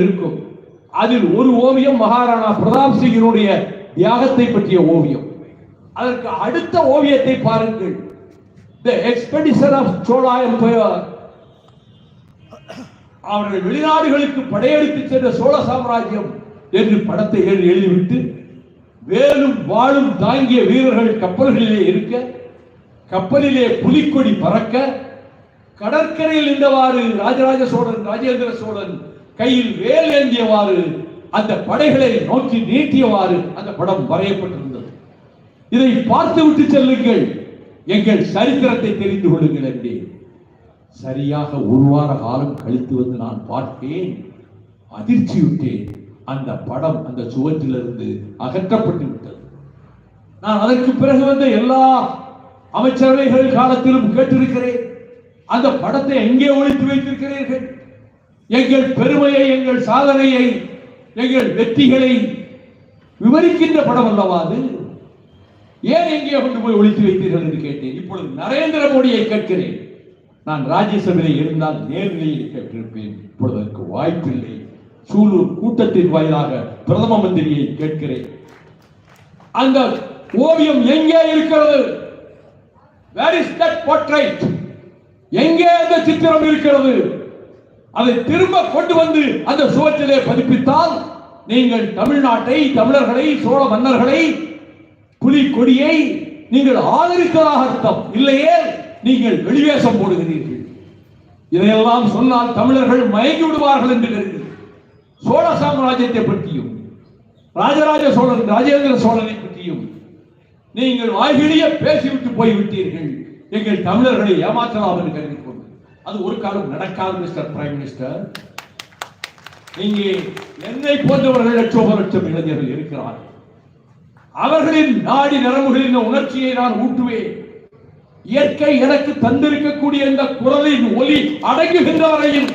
இருக்கும். அதில் ஒரு ஓவியம் மகாராணா பிரதாப் சிங்கினுடைய தியாகத்தை பற்றிய ஓவியம். அதற்கு அடுத்த ஓவியத்தை பாருங்கள். The expedition of Chola empire அவர்கள் வெளிநாடுகளுக்கு படையெடுத்து சென்ற சோழ சாம்ராஜ்யம் என்று படத்தை எழுதி எழுதிவிட்டு வேலும் வாழும் தாங்கிய வீரர்கள் கப்பல்களிலே இருக்க கப்பலிலே புலிக்கொடி பறக்க கடற்கரையில் நின்றவாறு ராஜராஜ சோழன் ராஜேந்திர சோழன் கையில் வேல் ஏந்தியவாறு அந்த படைகளை நோக்கி நீட்டியவாறு அந்த படம் வரையப்பட்டிருந்தது. இதை பார்த்து விட்டு செல்லுங்கள். எங்கள் சரித்திரத்தை தெரிந்து கொள்ளுங்கள் என்றே சரியாக ஒரு வார காலம் கழித்து வந்து நான் பார்த்தேன். அதிர்ச்சியுற்றேன். அந்த படம் அந்த சுவற்றிலிருந்து அகற்றப்பட்டு விட்டது. நான் அதற்கு பிறகு வந்த எல்லா அமைச்சரவைகள் காலத்திலும் கேட்டிருக்கிறேன். அந்த படத்தை எங்கே ஒழித்து வைத்திருக்கிறீர்கள்? எங்கள் பெருமையை எங்கள் சாதனையை எங்கள் வெற்றிகளை விவரிக்கின்ற படம் அல்லவா அது? ஏன் எங்கே கொண்டு போய் ஒழித்து வைத்தீர்கள் என்று கேட்டேன். இப்பொழுது நரேந்திர மோடியை கேட்கிறேன். நான் ராஜ்யசபையில் இருந்தால் நேர்நிலையில் கேட்டிருப்பேன் இப்பொழுது அதற்கு வாய்ப்பில்லை சூலூர் கூட்டத்தின் வாயிலாக பிரதம மந்திரியை கேட்கிறேன். அந்த ஓவியம் எங்கே இருக்கிறது? வேர் இஸ் தட் போர்ட்ரைட் எங்கே அந்த சித்திரம் இருக்கிறது? அதை திரும்ப கொண்டு வந்து அந்த சுவற்றிலே பதிப்பித்தால் நீங்கள் தமிழ்நாட்டை தமிழர்களை சோழ மன்னர்களை புலி கொடியை நீங்கள் ஆதரித்ததாக அர்த்தம். இல்லையே நீங்கள் வெளிவேஷம் போடுகிறீர்கள். இதையெல்லாம் சொன்னால் தமிழர்கள் மயங்கி விடுவார்கள் என்று கருதி சோழ சாம்ராஜ்யத்தை பற்றியும் ராஜராஜ சோழன் ராஜேந்திர சோழனை பற்றியும் நீங்கள் வாய்கிழிய பேசிவிட்டு போய்விட்டீர்கள். எங்கள் தமிழர்களை ஏமாற்றலாம் என்று கருதி அது ஒரு காலம் நடக்காது மிஸ்டர் பிரைம் மினிஸ்டர். இங்கே என்னை போன்றவர்கள் லட்சோக லட்சம் இளைஞர்கள் இருக்கிறார்கள். அவர்களின் நாடி நரம்புகளின் உணர்ச்சியை நான் ஊட்டுவேன். இயற்கை எனக்கு தந்திருக்கக்கூடிய இந்த குரலின் ஒலி அடங்குகின்ற வரையில்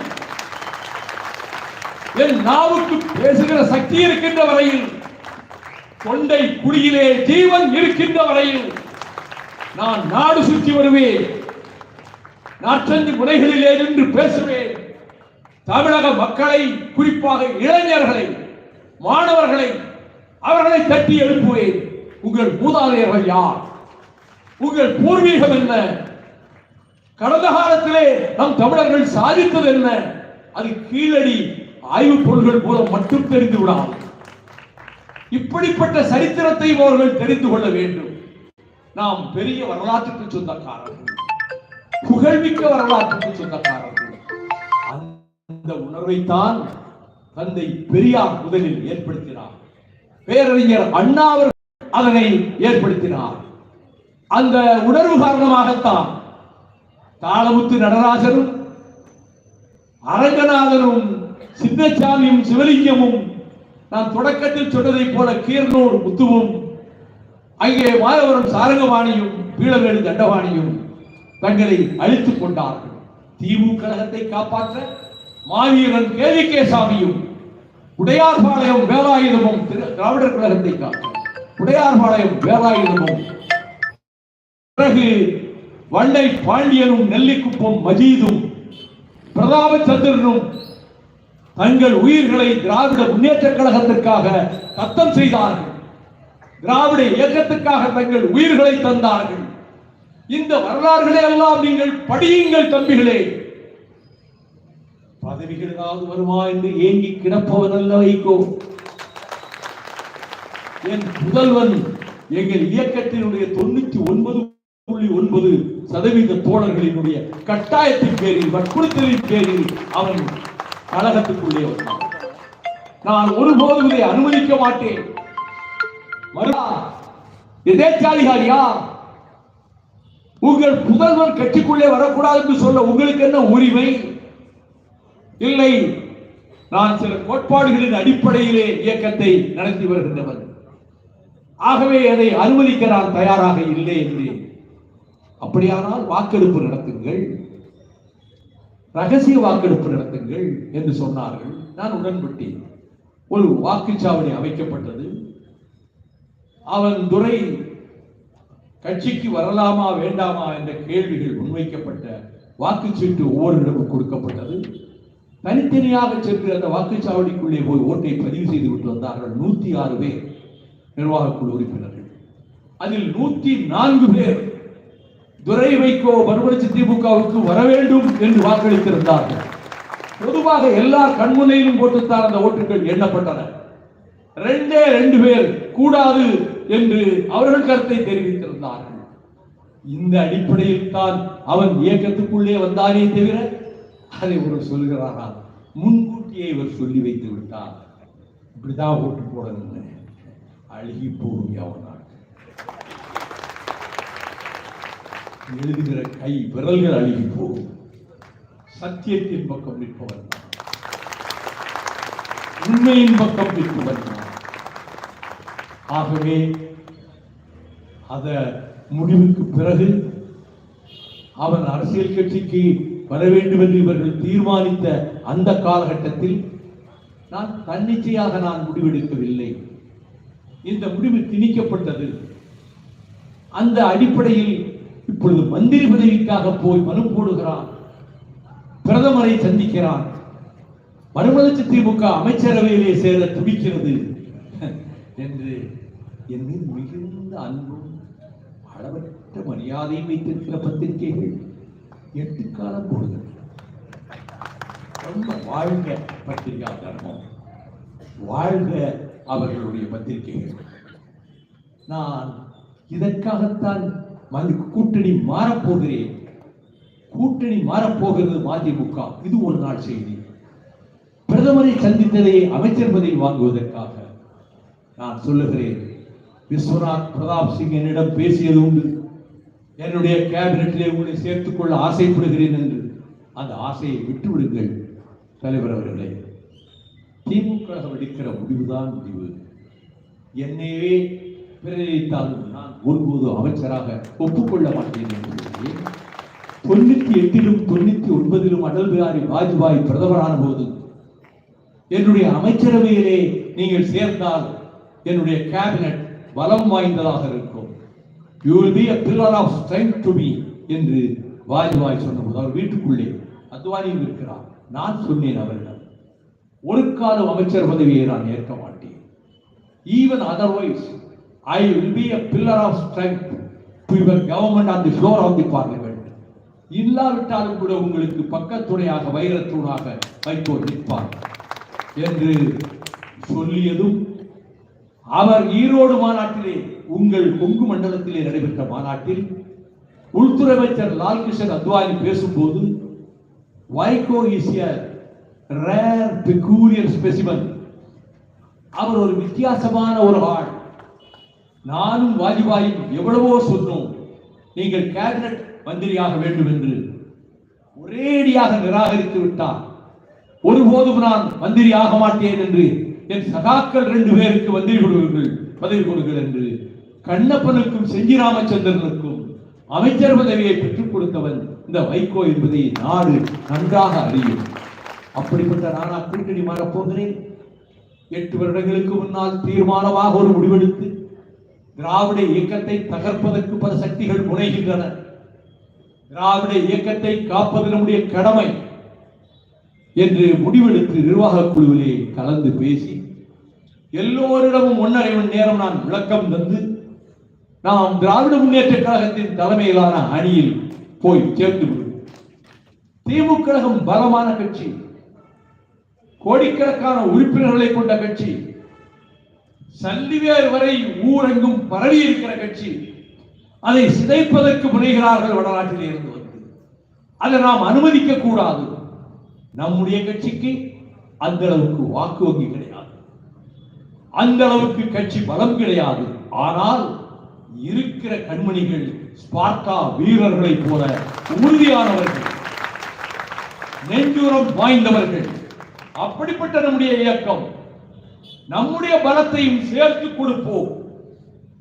என் நாவுக்கு பேசுகிற சக்தி இருக்கின்ற வரையில் தொண்டை குழியிலே ஜீவன் இருக்கின்ற வரையில் நான் நாடு சுற்றி வருவேன். நாற்றஞ்சு முறைகளிலே நின்று பேசுவேன். தமிழக மக்களை குறிப்பாக இளைஞர்களை மாணவர்களை அவர்களை தட்டி எழுப்புவேன். உங்கள் மூதாதையர்கள் யார்? உங்கள் பூர்வீகம் என்ன? கடந்த காலத்திலே நம் தமிழர்கள் சாதித்தது என்ன? அது கீழடி ஆய்வுப் பொருள்கள் மூலம் மட்டும் தெரிந்து விடாது. இப்படிப்பட்ட சரித்திரத்தை அவர்கள் தெரிந்து கொள்ள வேண்டும். நாம் பெரிய வரலாற்றுக்கு சொந்தக்காரர்கள். புகழ்மிக்க வரலாற்றுக்கு சொந்தக்காரர்கள். அந்த உணர்வைத்தான் தந்தை பெரியார் முதலில் ஏற்படுத்தினார். பேரறிஞர் அண்ணா அவர்கள் அதனை ஏற்படுத்தினார். அந்த உணர்வு காரணமாகத்தான் தாளமுத்து நடராஜரும் அரங்கநாதனும் சித்தசாமியும் சிவலிங்கமும் நான் தொடக்கத்தில் சொன்னதைப் போல கீர்னூர் முத்துவும் அங்கே மாதவரம் சாரங்கபாணியும் பீளவேடு தண்டவாணியும் தங்களை அழித்துக் கொண்டார்கள். தீவு கழகத்தை காப்பாற்ற மாவீரன் கேவிகே சாமியும் உடையார்பாளையம் வேலாயுதமும் திரு- திராவிடர் கழகத்தை காக்க. உடையார்பாளையம் வேலாயுதமும். பிறகு வண்டை பாண்டியனும் நெல்லிக்குப்பம் மஜீதும் பிரதாபச்சந்திரனும் தங்கள் உயிர்களை திராவிட முன்னேற்ற கழகத்திற்காக தத்தம் செய்தார்கள். திராவிட இயக்கத்துக்காக தங்கள் உயிர்களை தந்தார்கள். இந்த வரலாறுகளை எல்லாம் நீங்கள் படியுங்கள் தம்பிகளே. பதவிகள் ஏதாவது வருமா என்று ஏங்கி கிடப்பவன் அல்ல வைகோ. என் முதல்வன் எங்கள் இயக்கத்தினுடைய தொண்ணூத்தி ஒன்பது புள்ளி ஒன்பது சதவீத தோழர்களினுடைய கட்டாயத்தின் பேரில் வற்புறுத்தலின் பேரில் அவன் கழகத்துக்குள்ளே வந்தான் நான் ஒருபோதும் இதை அனுமதிக்க மாட்டேன். மறுபா எதேச்சாலிகாரியா உங்கள் புதல்வர் கட்சிக்குள்ளே வரக்கூடாது என்று சொல்ல உங்களுக்கு என்ன உரிமை? இல்லை நான் சில கோட்பாடுகளின் அடிப்படையிலே இயக்கத்தை நடத்தி வருகின்றவர் ஆகவே அதை அனுமதிக்க நான் தயாராக இல்லை என்றேன் அப்படியானால் வாக்கெடுப்பு நடத்துங்கள். ரகசிய வாக்கெடுப்பு நடத்துங்கள் என்று சொன்னார்கள். நான் உடன்பட்டேன். ஒரு வாக்குச்சாவடி அமைக்கப்பட்டது. அவன் துறை கட்சிக்கு வரலாமா வேண்டாமா என்ற கேள்விகள் முன்வைக்கப்பட்ட வாக்குச்சீட்டு ஒவ்வொருடமும் கொடுக்கப்பட்டது. தனித்தனியாக சென்று அந்த வாக்குச்சாவடிக்குள்ளே போய் ஓட்டை பதிவு செய்து விட்டு வந்தார்கள் நூத்தி ஆறு பேர் நிர்வாக குழு உறுப்பினர்கள். அதில் நூத்தி நான்கு பேர் துரை வைகோ மறுமலர்ச்சி திமுகவுக்கு வர வேண்டும் என்று வாக்களித்திருந்தார்கள். பொதுவாக எல்லா கண்முனையிலும் போட்டுத்தான் அந்த ஓட்டுகள் எண்ணப்பட்டன. ரெண்டே ரெண்டு பேர் கூடாது என்று அவர்கள் கருத்தை தெரிவித்திருந்தார்கள். இந்த அடிப்படையில் தான் அவன் இயக்கத்துக்குள்ளே வந்தானே தவிர அதை ஒரு சொல்கிறாரா? முன்கூட்டியே இவர் சொல்லி வைத்து விட்டார். இப்படிதான் ஓட்டு போடணும் அழுகி போகும் அவனால் எழுதுகிற கை விரல்கள் அழுகி போகும் சத்தியத்தின் பக்கம் நிற்பவன் உண்மையின் பக்கம் நிற்பவன் ஆகவே அத முடிவுக்கு பிறகு அவன் அரசியல் கட்சிக்கு வர வேண்டும் என்று இவர்கள் தீர்மானித்த அந்த காலகட்டத்தில் நான் தன்னிச்சையாக நான் முடிவெடுக்கவில்லை. இந்த முடிவு திணிக்கப்பட்டது. அந்த அடிப்படையில் இப்பொழுது மந்திரி பதவிக்காக போய் மனு போடுகிறான். பிரதமரை சந்திக்கிறான். மறுமலர்ச்சி திமுக அமைச்சரவையிலே சேர துடிக்கிறது. என்று என் மீது மிகுந்த அன்பும் அளவற்ற மரியாதையும் வைத்திருக்கிற பத்திரிகைகள் எட்டு காலம் போடுகிறது. ரொம்ப வாழ்க பத்திரிகா தர்மம். வாழ்க அவர்களுடைய பத்திரிகைகள். நான் இதற்காகத்தான் மது கூட்டணி மாறப்போகிறேன் கூட்டணி மாறப்போகிறது மதிமுக. இது ஒரு நாள் செய்தி. பிரதமரை சந்தித்ததை அமைச்சர் பதவி வாங்குவதற்காக நான் சொல்லுகிறேன். விஸ்வநாத் பிரதாப் சிங் என்னிடம் பேசியது உண்டு. என்னுடைய கேபினட்டிலே உங்களை சேர்த்துக் கொள்ள ஆசைப்படுகிறேன் என்று. அந்த ஆசையை விட்டுவிடுங்கள் தலைவர் அவர்களே. திமுக எடுக்கிற முடிவுதான் முடிவு. என்னையே பிரதிநிதித்தாலும் நான் ஒருபோதும் அமைச்சராக ஒப்புக்கொள்ள மாட்டேன் என்று தொண்ணூத்தி எட்டிலும் தொண்ணூத்தி ஒன்பதிலும் அடல் பிஹாரி வாஜ்பாய் பிரதமரான போது என்னுடைய அமைச்சரவையிலே நீங்கள் சேர்ந்தால் என்னுடைய கேபினட் பலம் வாய்ந்ததாக இருக்கும். You will be a pillar of strength to me என்று வாஜ்பாய் சொன்னபோது அவர் வீட்டுக்குள்ளே அத்வானியில் இருக்கிறார். நான் சொன்னேன் அவரிடம் ஒரு காலம் அமைச்சர் பதவியை நான் ஏற்க மாட்டேன். Even otherwise I will be a pillar of strength to your government on the floor of the parliament இல்லாவிட்டாலும் கூட உங்களுக்கு பக்கத்துணையாக வைரத்தூணாக வைத்தோர் நிற்பார் என்று சொல்லியதும் அவர் ஈரோடு மாநாட்டிலே உங்கள் கொங்கு மண்டலத்திலே நடைபெற்ற மாநாட்டில் உள்துறை அமைச்சர் லால்கிருஷ்ணன் அத்வானி பேசும்போது Vaiko is rare peculiar specimen அவர் ஒரு வித்தியாசமான ஒரு ஆள். நானும் வாஜ்பாயும் எவ்வளவோ சொன்னோம். நீங்கள் கேபினட் மந்திரியாக வேண்டும் என்று ஒரேடியாக நிராகரித்து விட்டார். ஒருபோதும் நான் மந்திரி ஆக மாட்டேன் என்று என் சகாக்கள் ரெண்டு பேருக்கு மந்திரி கொடுங்கள் பதவி கொடுங்கள் என்று கண்ணப்பனுக்கும் செஞ்சி ராமச்சந்திரனுக்கும் அமைச்சர் பதவியை பெற்றுக் கொடுத்தவன் இந்த வைகோ என்பதை நாடு நன்றாக அறியும். அப்படிப்பட்ட நானா கூட்டணி மாறப்போகிறேன் எட்டு வருடங்களுக்கு முன்னால் தீர்மானமாக ஒரு முடிவெடுத்து திராவிட இயக்கத்தை தகர்ப்பதற்கு பல சக்திகள் முனைகின்றன. திராவிட இயக்கத்தை காப்பது நம்முடைய கடமை. என்று முடிவெடுத்து நிர்வாகக் குழுவிலே கலந்து பேசி எல்லோரிடமும் ஒன்றரை மணி நேரம் நான் விளக்கம் தந்து நாம் திராவிட முன்னேற்ற கழகத்தின் தலைமையிலான அணியில் போய் சேர்ந்து திமுக கழகம் பலமான கட்சி கோடிக்கணக்கான உறுப்பினர்களை கொண்ட கட்சி சல்லிவேர் வரை ஊரெங்கும் பரவி இருக்கிற கட்சி அதை சிதைப்பதற்கு முனைகிறார்கள் வடநாட்டிலே இருந்து வந்து. அதை நாம் அனுமதிக்க கூடாது நம்முடைய கட்சிக்கு அந்த அளவுக்கு வாக்கு வங்கி கிடையாது. அந்த அளவுக்கு கட்சி பலம் கிடையாது. ஆனால் இருக்கிற கண்மணிகள் ஸ்பார்ட்டா வீரர்களை போல உறுதியானவர்கள் நெஞ்சுரம் வாய்ந்தவர்கள் அப்படிப்பட்ட நம்முடைய இயக்கம் நம்முடைய பலத்தையும் சேர்த்து கொடுப்போம்.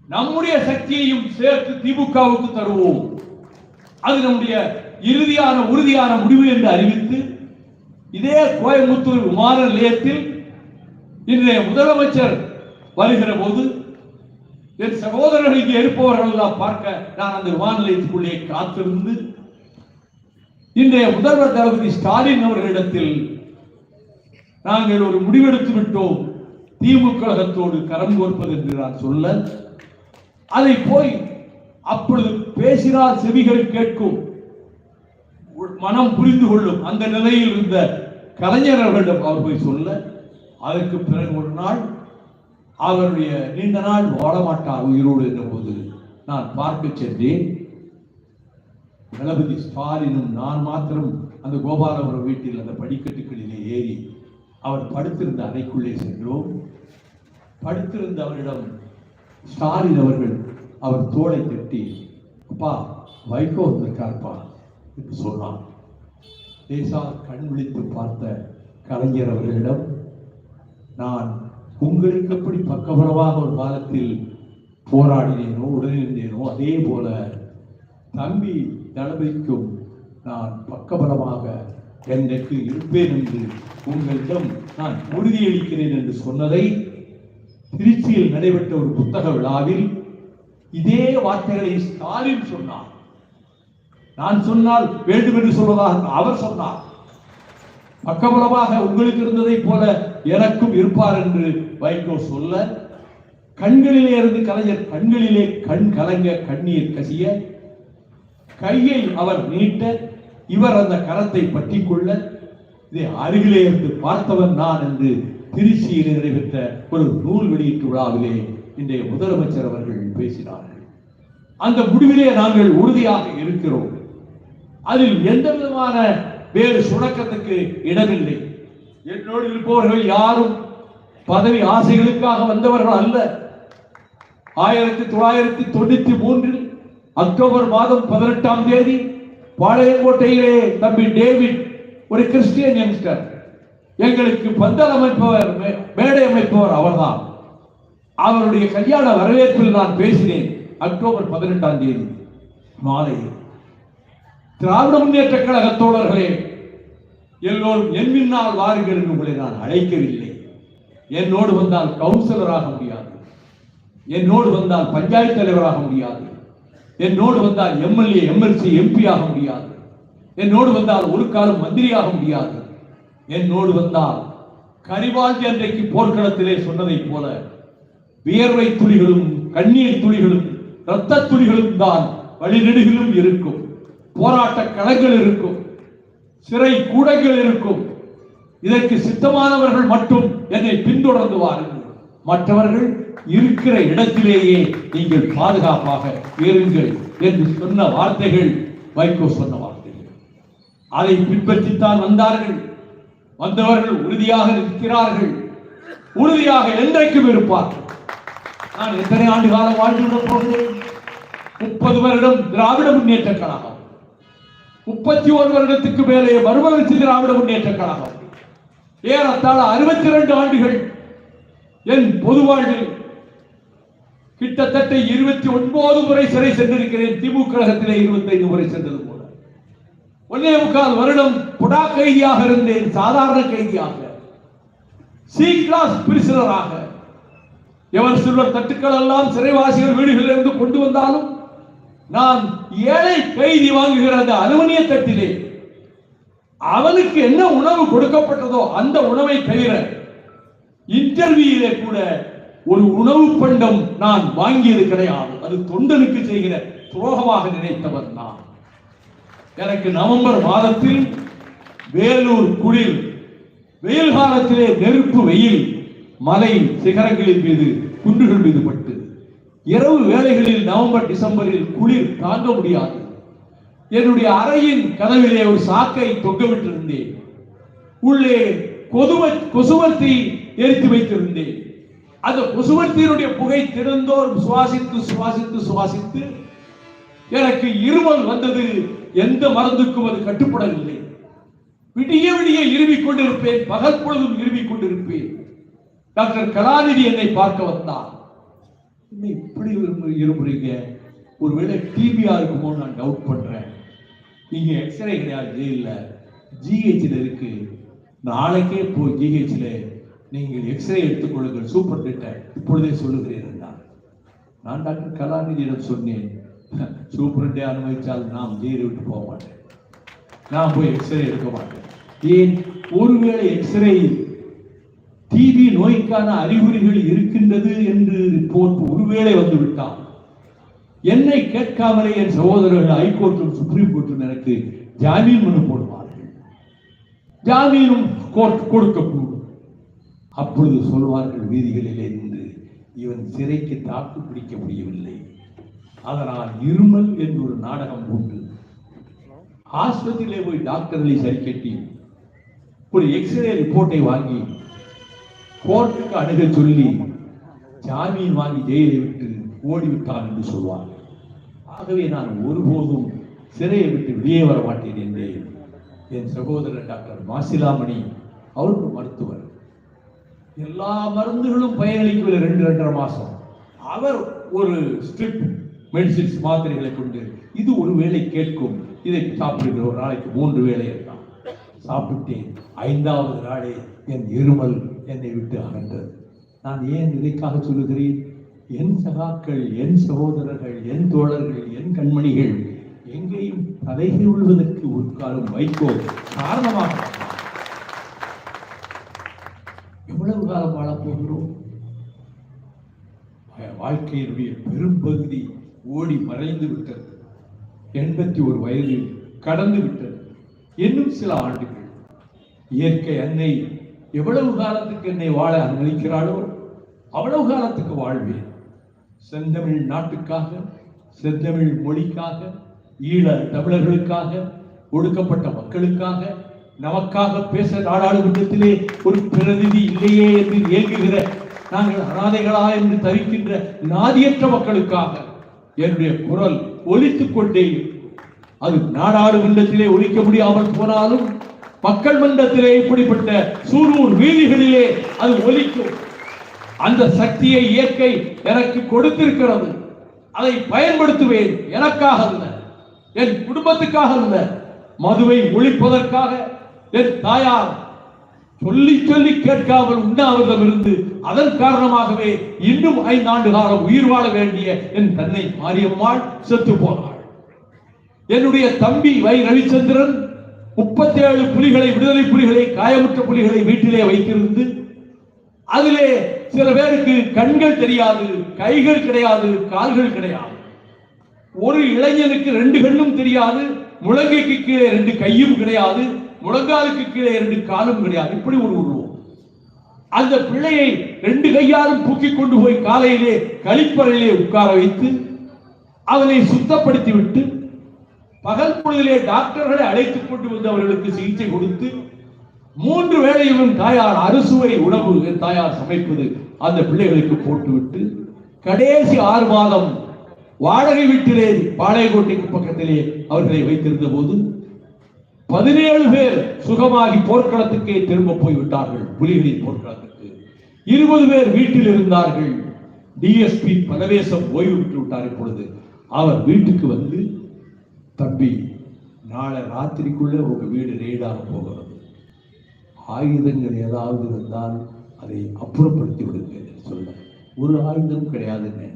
நம்முடைய சக்தியையும் சேர்த்து திமுகவுக்கு தருவோம். அது நம்முடைய இறுதியான உறுதியான முடிவு என்று அறிவித்து இதே கோயம்புத்தூர் விமான நிலையத்தில் இன்றைய முதலமைச்சர் வருகிற போது என் சகோதரர்கள் இங்கே இருப்பவர்கள் பார்க்க நான் அந்த விமான நிலையத்துக்குள்ளே காத்திருந்து இன்றைய முதல்வர் தளபதி ஸ்டாலின் அவர்களிடத்தில் நாங்கள் ஒரு முடிவெடுத்து விட்டோம். திமுகத்தோடு கரம் கோர்ப்பது என்று நான் சொல்ல அதை போய் அப்பொழுது பேசினால் செவிகள் கேட்கும். மனம் புரிந்து கொள்ளும் அந்த நிலையில் இருந்த கலைஞர் அவர்களிடம் அவர் போய் சொல்ல அதற்கு பிறகு ஒரு நாள் அவருடைய நீண்ட நாள் வாழ உயிரோடு என்ற போது நான் பார்க்க சென்றேன். தளபதி ஸ்டாலினும் நான் மாத்திரம் அந்த கோபாலபுரம் வீட்டில் அந்த படிக்கட்டுகளிலே ஏறி அவர் படுத்திருந்த அறைக்குள்ளே சென்றோம். படுத்திருந்த அவரிடம் ஸ்டாலின் அவர்கள் அவர் தோளை தட்டி அப்பா வைகோ வந்திருக்காருப்பா என்று சொன்னான் லேசாக கண் விழித்து பார்த்த கலைஞர் அவர்களிடம் நான் உங்களுக்கு எப்படி பக்கபலமாக ஒரு காலத்தில் போராடினேனோ உடனிருந்தேனோ அதே போல தம்பி தளபதிக்கும் நான் பக்கபலமாக எனக்கு இருப்பேன் என்று உங்களிடம் நான் உறுதியளிக்கிறேன் என்று சொன்னதை திருச்சியில் நடைபெற்ற ஒரு புத்தக விழாவில் இதே வார்த்தைகளை ஸ்டாலின் சொன்னார். நான் சொன்னால் வேண்டும் என்று சொல்வதாக அவர் சொன்னார். பக்கபலமாக உங்களுக்கு இருந்ததைப் போல எனக்கும் இருப்பார் என்று வைகோ சொல்ல கண்களிலே இருந்து கலைஞர் கண்களிலே கண் கலங்க கண்ணீர் கசிய கையை அவர் நீட்ட இவர் அந்த கரத்தை பற்றி கொள்ள இதை அருகிலே இருந்து பார்த்தவன் நான் என்று திருச்சியில் நிறைவேற்ற ஒரு நூல் வெளியீட்டு விழாவிலே இன்றைய முதலமைச்சர் அவர்கள் பேசினார்கள். அந்த முடிவிலே நாங்கள் உறுதியாக இருக்கிறோம். அதில் எந்த விதமான வேறு சுணக்கத்துக்கு இடமில்லை. என்னோடு இருப்பவர்கள் யாரும் பதவி ஆசைகளுக்காக வந்தவர்கள் அல்ல. ஆயிரத்தி தொள்ளாயிரத்தி தொண்ணூத்தி மூன்றில் அக்டோபர் மாதம் பதினெட்டாம் தேதி பாளையங்கோட்டையிலே தம்பி டேவிட் ஒரு கிறிஸ்டியன் யங்ஸ்டர் எங்களுக்கு பந்தல் அமைப்பவர் மே- மேடை அமைப்பவர் அவர்தான். அவருடைய கல்யாண வரவேற்பில் நான் பேசினேன் அக்டோபர் பதினெட்டாம் தேதி மாலையில். திராவிட முன்னேற்ற கழக தோழர்களே எல்லோரும் என் மின்னால் வாருங்கள் என்று உங்களை நான் அழைக்கவில்லை. என்னோடு வந்தால் கவுன்சிலராக முடியாது. என்னோடு வந்தால் பஞ்சாயத்து தலைவராக முடியாது. என்னோடு வந்தால் எம்எல்ஏ எம்எல்சி எம்பி ஆக முடியாது. என்னோடு வந்தால் ஒரு காலம் மந்திரியாக முடியாது. என்னோடு வந்தால் கரிவாழ்ந்து அன்றைக்கு போர்க்களத்திலே சொன்னதைப் போல வியர்வை துளிகளும் கண்ணீர் துளிகளும் இரத்த துளிகளும் தான் வழிநெடுகிலும் இருக்கும். போராட்ட களங்கள் இருக்கும். சிறை கூடங்கள் இருக்கும். இதற்கு சித்தமானவர்கள் மட்டும் என்னை பின்தொடர்ந்து வாருங்கள். மற்றவர்கள் இருக்கிற இடத்திலேயே நீங்கள் பாதுகாப்பாக இருங்கள் என்று சொன்ன வார்த்தைகள் வைகோ சொன்ன வார்த்தைகள். அதை பின்பற்றித்தான் வந்தார்கள். வந்தவர்கள் உறுதியாக நிற்கிறார்கள். உறுதியாக என்றைக்கும் இருப்பார்கள். நான் எத்தனை ஆண்டு காலம் வாழ்ந்து போகிறேன் முப்பது வருடம் திராவிட முன்னேற்ற கழகம். முப்பத்தி ஒரு வருடத்துக்கு மேலே மறுமலர்ச்சி திராவிட முன்னேற்ற கழகம். ஏறத்தாழ அறுபத்தி ரெண்டு ஆண்டுகள் என் பொது வாழ்வில் கிட்டத்தட்ட இருபத்தி ஒன்பது முறை சிறை சென்றிருக்கிறேன். திமுக கழகத்திலே இருபத்தி ஐந்து முறை சென்றது போல. ஒன்னே முக்கால் வருடம் புடா கைதியாக இருந்தேன். சாதாரண கைதியாக. சி கிளாஸ் பிரிசனராக எவர் சில்வர் தட்டுக்கள் எல்லாம் சிறைவாசிகள் வீடுகளிலிருந்து கொண்டு வந்தாலும் நான் ஏழை கைதி வாங்குகிற அந்த அலுமினிய தட்டிலே அவனுக்கு என்ன உணவு கொடுக்கப்பட்டதோ அந்த உணவை தவிர இன்டர்வியூலே கூட ஒரு உணவு பண்டம் நான் வாங்கியது கிடையாது. அது தொண்டனுக்கு செய்கிற துரோகமாக நினைத்தவர் நான். எனக்கு நவம்பர் மாதத்தில் வேலூர் குளிர் வெயில் காலத்திலே நெருப்பு வெயில் மலை சிகரங்களின் மீது குன்றுகள் மீது பட்டு இரவு வேளைகளில் நவம்பர் டிசம்பரில் குளிர் தாங்க முடியாது. என்னுடைய அறையின் கதவிலே ஒரு சாக்கை தொங்கவிட்டிருந்தேன் உள்ளே கொதுவ கொசுவர்த்தி எரித்து வைத்திருந்தேன். அந்த கொசுவர்த்தியினுடைய புகை திறந்தோர் சுவாசித்து சுவாசித்து சுவாசித்து எனக்கு இருமல் வந்தது. எந்த மருந்துக்கும் அது கட்டுப்படவில்லை. விடிய விடிய இருவிக் கொண்டிருப்பேன். பகல் பொழுதும் கொண்டிருப்பேன். டாக்டர் கலாநிதி என்னை பார்க்க வந்தார். என்ன இப்படி இருமு- இருமுறீங்க. ஒருவேளை டிபியா இருக்குமோ நான் டவுட் பண்றேன். நீங்க எக்ஸ்ரே கிடையாது ஜெயில ஜிஹெச்ல இருக்கு. நாளைக்கே போய் ஜிஹெச்ல நீங்கள் எக்ஸ்ரே எடுத்துக்கொள்ளுங்கள் சூப்பர் டெக்டர் இப்பொழுதே சொல்லுகிறீர்கள் என்றார். நான் டாக்டர் கலாநிதியிடம் சொன்னேன். சூப்பரண்டே அனுமதித்தால் நாம் ஜெயிலை விட்டு போக மாட்டேன். நான் போய் எக்ஸ்ரே எடுக்க மாட்டேன். ஏன்? ஒருவேளை எக்ஸ்ரே டிபி நோய்க்கான அறிகுறிகள் இருக்கின்றது என்று ரிப்போர்ட் ஒருவேளை வந்துவிட்டால் என்னை கேட்காமலே என் சகோதரர்கள் ஹைகோர்ட்டும் சுப்ரீம் கோர்ட்டும் எனக்கு ஜாமீன் மனு போடுவார்கள். ஜாமீனும் கோர்ட் கொடுக்கக்கூடும். அப்பொழுது சொல்வார்கள் வீதிகளில் நின்று இவன் சிறைக்கு தாக்கு பிடிக்க முடியவில்லை. அதனால் இருமல் என்று ஒரு நாடகம் உண்டு. ஆஸ்பத்திரியிலே போய் டாக்டர்களை சரி கட்டி ஒரு எக்ஸ்ரே ரிப்போர்ட்டை வாங்கி கோர்ட்டுக்கு அணுக சொல்லி ஜாமீன் வாங்கி ஜெயிலை விட்டு ஓடிவிட்டான் என்று சொல்வார்கள். ஆகவே நான் ஒருபோதும் சிறையை விட்டு வெளியே வர மாட்டேன் என்றேன் என் சகோதரர் டாக்டர் மாசிலாமணி அவருக்கு மருத்துவர். எல்லா மருந்துகளும் பயனளிக்கவில்லை ரெண்டு ரெண்டரை மாசம். அவர் ஒரு ஸ்ட்ரிப் மெடிசின்ஸ் மாத்திரைகளை கொண்டு இது ஒரு வேளை கேட்கும். இதை சாப்பிடுகிற ஒரு நாளைக்கு மூன்று வேளை இருக்கான் சாப்பிட்டேன். ஐந்தாவது நாளே என் இருமல் என்னை விட்டு அகன்றது. நான் ஏன் இதைக்காக சொல்லுகிறேன்? என் சகாக்கள் என் சகோதரர்கள் என் தோழர்கள் என் கண்மணிகள் எங்கேயும் தலைகள் விழுவதற்கு உட்காரும் வைக்கோ காரணமாக. எவ்வளவு காலம் வாழப்போகிறோம் வாழ்க்கையினுடைய பெரும்பகுதி ஓடி மறைந்து விட்டது. எண்பத்தி ஒரு வயது கடந்து விட்டது. இன்னும் சில ஆண்டுகள். இயற்கை அன்னை எவ்வளவு காலத்துக்கு என்னை வாழ அனுமதிக்கிறாளோ? அவ்வளவு காலத்துக்கு வாழ்வேன் செந்தமிழ் நாட்டுக்காக செந்தமிழ் மொழிக்காக ஈழ தமிழர்களுக்காக ஒடுக்கப்பட்ட மக்களுக்காக நமக்காக பேச நாடாளுமன்றத்திலே ஒரு பிரதிநிதி இல்லையே என்று இயங்குகிற நாங்கள் அனாதைகளா என்று தவிக்கின்ற நாதியற்ற மக்களுக்காக என்னுடைய குரல் ஒலித்துக் கொண்டே அது நாடாளுமன்றத்திலே ஒலிக்க முடியாமல் போனாலும் மக்கள் மன்றத்திலே இப்படிப்பட்ட சூரூர் வீதிகளிலே அது ஒலிக்கும். அந்த சக்தியை இயற்கை எனக்கு கொடுத்திருக்கிறது. அதை பயன்படுத்துவேன். எனக்காக அல்ல. என் குடும்பத்துக்காக அல்ல. மதுவை ஒழிப்பதற்காக என் தாயார் சொல்லி சொல்லி கேட்காமல் உண்ணாவிரதம் இருந்து அதன் காரணமாகவே இன்னும் ஐந்தாண்டு காலம் உயிர் வாழ வேண்டிய என் தன்னை மாரியம்மாள் செத்து போனாள். என்னுடைய தம்பி வை ரவிச்சந்திரன் முப்பத்தி ஏழு புலிகளை விடுதலை புலிகளை காயமுற்ற புலிகளை வீட்டிலே வைத்திருந்து அதிலே சில பேருக்கு கண்கள் தெரியாது கைகள் கிடையாது கால்கள் கிடையாது. ஒரு இளைஞனுக்கு ரெண்டு கண்ணும் தெரியாது முழங்கைக்கு கீழே ரெண்டு கையும் கிடையாது முழங்காலுக்கு கீழே ரெண்டு காலும் கிடையாது. இப்படி ஒரு உருவம். அந்த பிள்ளையை ரெண்டு கையாலும் தூக்கி கொண்டு போய் காலையிலே கழிப்பறையிலே உட்கார வைத்து அவனை சுத்தப்படுத்தி விட்டு பகல் பொழுதிலே டாக்டர்களை அழைத்துக் கொண்டு வந்து அவர்களுக்கு சிகிச்சை கொடுத்து மூன்று வேளையிலும் தாயார் அறுசுவை உணவு தாயார் சமைப்பது அந்த பிள்ளைகளுக்கு போட்டுவிட்டு கடைசி ஆறு மாதம் வாடகை வீட்டிலே பாளையங்கோட்டைக்கு பக்கத்திலே அவர்களை வைத்திருந்த போது பதினேழு பேர் சுகமாகி போர்க்களத்துக்கே திரும்ப போய் விட்டார்கள் புலிகளின் போர்க்களத்துக்கு. இருபது பேர் வீட்டில் இருந்தார்கள். டிஎஸ்பி பதவேசம் ஓய்வு விட்டு விட்டார் இப்பொழுது. அவர் வீட்டுக்கு வந்து தம்பி நாளை ராத்திரிக்குள்ள உங்க வீடு ரெய்டாக போகிறது. ஆயுதங்கள் ஏதாவது இருந்தால் அதை அப்புறப்படுத்தி விடுங்க சொல்ல ஒரு ஆயுதம் கிடையாதுன்னு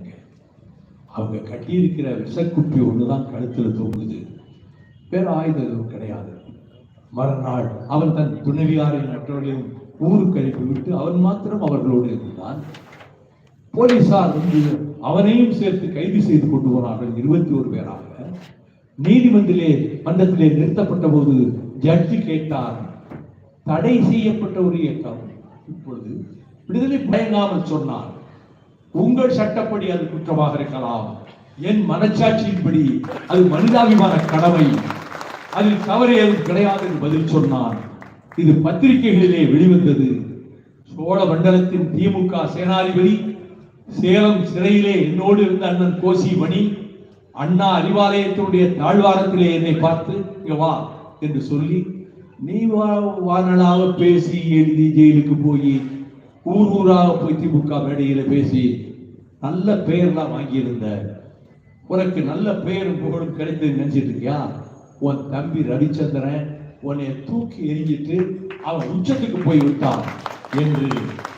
அவங்க கட்டியிருக்கிற விஷக்குப்பி தான் கழுத்தில் தூங்குது. வேற ஆயுதம் எதுவும் கிடையாது. மறுநாள் அவன் தன் துணைவியாரின் மற்றவர்களையும் ஊருக்கு அனுப்பி விட்டு அவன் மாத்திரம் அவர்களோடு இருந்தான். போலீசார் வந்து அவனையும் சேர்த்து கைது செய்து கொண்டு போனார்கள் இருபத்தி ஒரு பேராக. நீதிமன்றிலே மன்றத்திலே நிறுத்தப்பட்ட போது ஜட்ஜி கேட்டார் தடை செய்யப்பட்ட ஒரு இயக்கம். இப்பொழுது விடுதலை பயங்காமல் சொன்னார் உங்கள் சட்டப்படி அது குற்றமாக இருக்கலாம். என் மனச்சாட்சியின்படி அது மனிதாபிமான கடமை. அதில் தவறு எதுவும் கிடையாது என்று பதில் சொன்னான் இது பத்திரிகைகளிலே வெளிவந்தது. சோழ மண்டலத்தின் திமுக சேனாதிபதி சேலம் சிறையிலே என்னோடு இருந்த அண்ணன் கோசி மணி அண்ணா அறிவாலயத்தினுடைய தாழ்வாரத்திலே என்னை பார்த்து இங்க வா என்று சொல்லி நீ வா- வானலாக பேசி எழுதி ஜெயிலுக்கு போய் ஊர் ஊராக போய் திமுக மேடையில் பேசி நல்ல பெயர்லாம் வாங்கியிருந்த. உனக்கு நல்ல பெயரும் புகழும் கிடைத்து நினைச்சிட்டு இருக்கியா? உன் தம்பி ரவிச்சந்திரன் உன்னை தூக்கி எரிஞ்சிட்டு அவன் உச்சத்துக்கு போய் விட்டான் என்று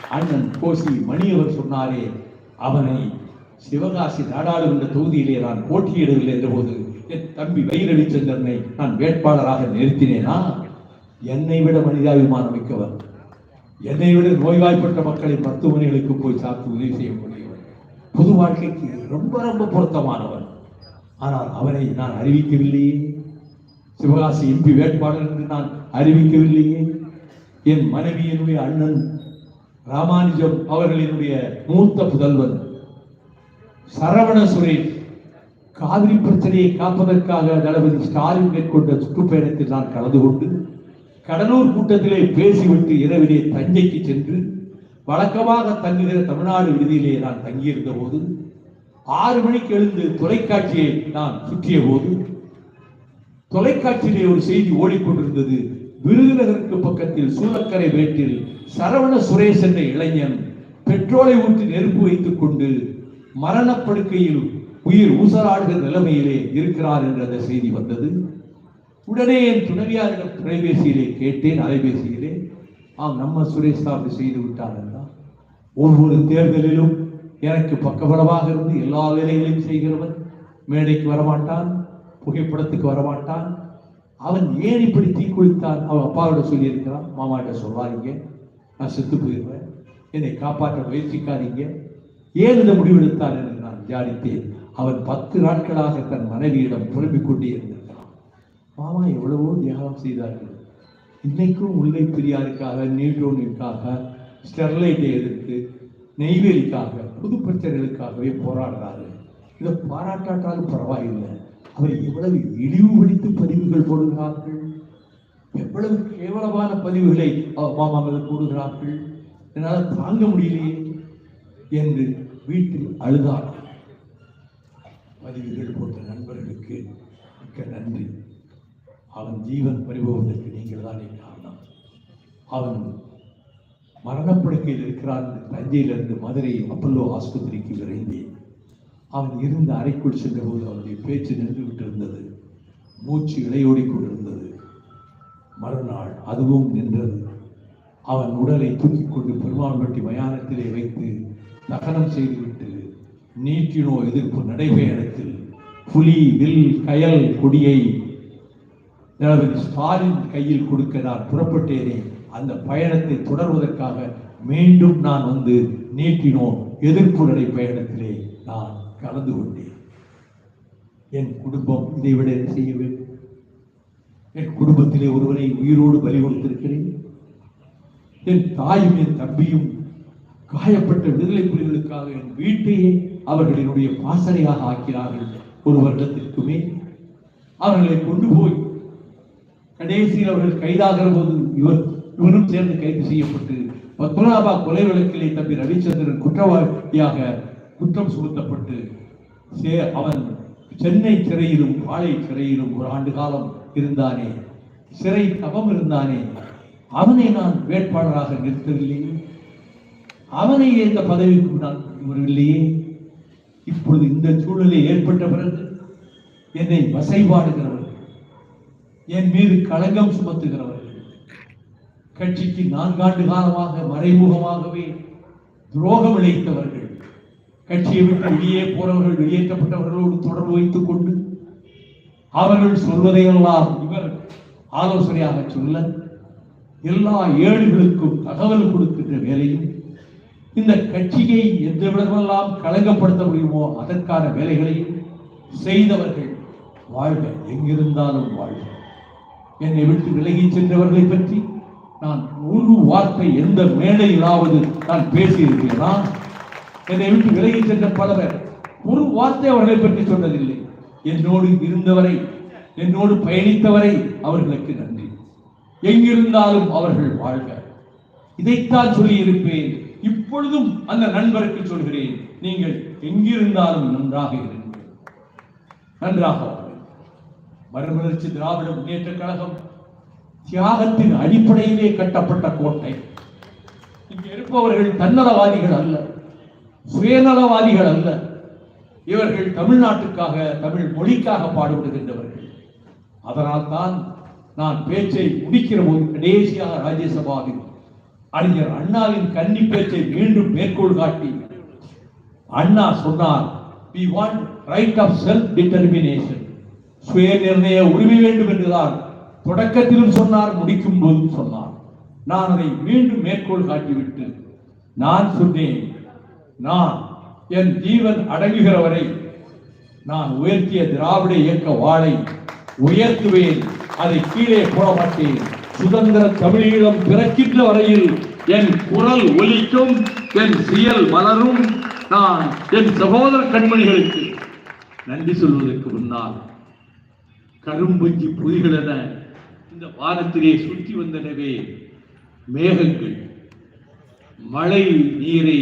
அண்ணன் கோசி மணியவர் சொன்னாரே. அவனை சிவகாசி நாடாளுமன்ற தொகுதியிலே நான் போட்டியிடவில்லை என்ற போது என் தம்பி வைரவிச்சந்திரனை நான் வேட்பாளராக நிறுத்தினேனா? என்னை விட மனிதாபிமானம் மிக்கவர். என்னை விட நோய்வாய்ப்பட்ட மக்களை மருத்துவமனைகளுக்கு போய் சாப்பிட்டு உதவி செய்யக்கூடியவர். பொது வாழ்க்கைக்கு ரொம்ப ரொம்ப பொருத்தமானவர். ஆனால் அவரை நான் அறிவிக்கவில்லையே. சிவகாசி எம்பி வேட்பாளர் என்று நான் அறிவிக்கவில்லையே. என் மனைவியினுடைய அண்ணன் ராமானுஜம் அவர்களினுடைய மூத்த புதல்வன். சரவண சுரேஷ் காவிரி பிரச்சனையை காப்பதற்காக தளபதி ஸ்டாலின் மேற்கொண்ட சுற்றுப்பயணத்தில் நான் கலந்து கொண்டு கடலூர் கூட்டத்திலே பேசிவிட்டு இரவிலே தஞ்சைக்கு சென்று வழக்கமாக தங்குகிற தமிழ்நாடு விடுதியிலே நான் தங்கியிருந்த போது ஆறு மணிக்கு எழுந்து தொலைக்காட்சியை நான் சுற்றிய போது தொலைக்காட்சியிலே ஒரு செய்தி ஓடிக்கொண்டிருந்தது. விருதுநகருக்கு பக்கத்தில் சூளக்கரை வேட்டில் சரவண சுரேஷ் என்ற இளைஞன் பெட்ரோலை ஊற்றி நெருப்பு வைத்துக் கொண்டு மரணப்படுக்கையில் உயிர் ஊசலாடுகிற நிலைமையிலே இருக்கிறார் என்ற அந்த செய்தி வந்தது. உடனே என் துணைவியாரிடம் தொலைபேசியிலே கேட்டேன் அலைபேசியிலே ஆம் நம்ம சுரேஷ் தான் செய்து விட்டார் என்றார் ஒவ்வொரு தேர்தலிலும் எனக்கு பக்கபலமாக இருந்து எல்லா வேலைகளையும் செய்கிறவன் மேடைக்கு வரமாட்டான் புகைப்படத்துக்கு வரமாட்டான். அவன் ஏன் இப்படி தீக்குளித்தான் அவன் அப்பாவோட சொல்லியிருக்கிறான் மாமாட்ட சொல்லாதீங்க நான் செத்து போயிடுவேன் என்னை காப்பாற்ற முயற்சிக்காதீங்க. ஏன் இந்த முடிவெடுத்தான் என்று நான் விசாரித்தேன். அவன் பத்து நாட்களாக தன் மனைவியிடம் புலம்பிக் கொண்டே மாமா எவ்வளவோ தியாகம் செய்தார்கள். இன்னைக்கும் முல்லை பெரியாருக்காக நியூட்ரோனிற்காக ஸ்டெர்லைட்டை எதிர்த்து நெய்வேலிக்காக புது பிரச்சனைகளுக்காகவே போராடுறாரு இதை பாராட்டாட்டாலும் பரவாயில்லை. அவர் எவ்வளவு இழிவுபடுத்தி பதிவுகள் போடுகிறார்கள்? எவ்வளவு கேவலமான பதிவுகளை அவர் மாமாங்கள் போடுகிறார்கள் என்னால் தாங்க முடியலையே என்று வீட்டில் அழுதார். பதிவுகள் போட்ட நண்பர்களுக்கு மிக்க நன்றி. அவன் ஜீவன் பறிபோவதற்கு நீங்கள் தானே காரணம். அவன் மரணப்படுக்கையில் இருக்கிறான் தஞ்சையிலிருந்து மதுரை அப்பல்லோ ஆஸ்பத்திரிக்கு விரைந்தேன் அவன் இருந்த அறைக்குள் சென்றபோது அவனுடைய பேச்சு நின்று விட்டிருந்தது. மூச்சு இளையோடி கொண்டிருந்தது. மறுநாள் அதுவும் நின்றது. அவன் உடலை தூக்கிக் கொண்டு பெருமாள்பட்டி மயானத்திலே வைத்து தகனம் செய்துவிட்டு நீட்டினோ எதிர்ப்பு நடைபயணத்தில் புலி வில் கயல் கொடியை தளபதி ஸ்டாலின் கையில் கொடுக்க நான் புறப்பட்டேனே அந்த பயணத்தை தொடர்வதற்காக மீண்டும் நான் வந்து நீட்டினோம். எதிர்ப்பு நடை பயணத்திலே நான் கலந்து கொண்டேன். என் குடும்பம் இதை விட என்ன செய்ய வேண்டும்? என் குடும்பத்திலே ஒருவரை உயிரோடு பலி கொடுத்திருக்கிறேன். என் தாயும் என் தம்பியும் காயப்பட்ட விடுதலை புலிகளுக்காக என் வீட்டையே அவர்களினுடைய பாசறையாக ஆக்கிறார்கள் ஒரு வருடத்திற்குமே அவர்களை கொண்டு போய் கடைசியில் அவர்கள் கைதாகிற போது இவர் இவரும் சேர்ந்து கைது செய்யப்பட்டு பத்மநாபா கொலை வழக்கிலே தம்பி ரவிச்சந்திரன் குற்றவாளியாக குற்றம் சுமத்தப்பட்டு சே- அவன் சென்னை சிறையிலும் பாளை சிறையிலும் ஒரு ஆண்டு காலம் இருந்தானே. சிறை தவம் இருந்தானே. அவனை நான் வேட்பாளராக நிறுத்தவில்லையே. அவனை இந்த பதவிக்கு நான் வரவில்லையே இப்பொழுது இந்த சூழலில் ஏற்பட்ட பிறகு என்னை வசைபாடுகிறவர்கள் என் மீது களங்கம் சுமத்துகிறவர்கள். கட்சிக்கு நான்காண்டு காலமாக மறைமுகமாகவே துரோகம் இழைத்தவர்கள். கட்சியை விட்டு வெளியே போறவர்கள் வெளியேற்றப்பட்டவர்களோடு தொடர்பு வைத்துக் கொண்டு அவர்கள் சொல்வதையெல்லாம் இவர் ஆலோசனையாக சொல்ல எல்லா ஏழுகளுக்கும் தகவல் கொடுக்கின்ற வேலையும் இந்த கட்சியை எந்த விதமெல்லாம் களங்கப்படுத்த முடியுமோ அதற்கான வேலைகளையும் செய்தவர்கள் வாழ்க. எங்கிருந்தாலும் வாழ்க. என்னை விட்டு விலகி சென்றவர்களை பற்றி நான் ஒரு வார்த்தை எந்த மேடையிலாவது நான் பேசியிருக்கிறேனா? என்னை விட்டு விலகி சென்ற பலவர் ஒரு வார்த்தை அவர்களை பற்றி சொன்னதில்லை. என்னோடு இருந்தவரை என்னோடு பயணித்தவரை அவர்களுக்கு நன்றி. எங்கிருந்தாலும் அவர்கள் வாழ்க. இதைத்தான் சொல்லி இருப்பேன் இப்பொழுதும் அந்த நண்பருக்கு சொல்கிறேன். நீங்கள் எங்கிருந்தாலும் நன்றாக இருங்கள். நன்றாக மறுமலர்ச்சி திராவிட முன்னேற்ற கழகம் தியாகத்தின் அடிப்படையிலே கட்டப்பட்ட கோட்டை. இங்கே இருப்பவர்கள் தன்னலவாதிகள் அல்ல சுயநலவாதிகள் அல்ல. இவர்கள் தமிழ்நாட்டுக்காக தமிழ் மொழிக்காக பாடுபடுகின்றவர்கள். அதனால் தான் நான் பேச்சை முடிக்கிற போது கடைசியாக ராஜ்யசபாவில் அறிஞர் அண்ணாவின் கன்னி பேச்சை மீண்டும் மேற்கோள் காட்டி அண்ணா சொன்னார் we want right of self determination சுய நிர்ணய உரிமை வேண்டும் என்றுதான் தொடக்கத்திலும் சொன்னார் முடிக்கும் போதும் சொன்னார். நான் அதை மீண்டும் மேற்கோள் காட்டிவிட்டு நான் சொன்னேன் நான் என் ஜீவன் அடங்குகிற வரை நான் உயர்த்திய திராவிட இயக்க வாளை உயர்த்துவேன் அதை கீழே போட மாட்டேன் சுதந்திர தமிழீழம் பிறக்கின்ற வரையில் என் குரல் ஒலிக்கும் என் செயல் மலரும். நான் என் சகோதர கண்மணிகளுக்கு நன்றி சொல்வதற்கு முன்னால் கரும்புஞ்சி புலிகள் என இந்த வானத்திலே சுற்றி வந்தனவே மேகங்கள் மழை நீரை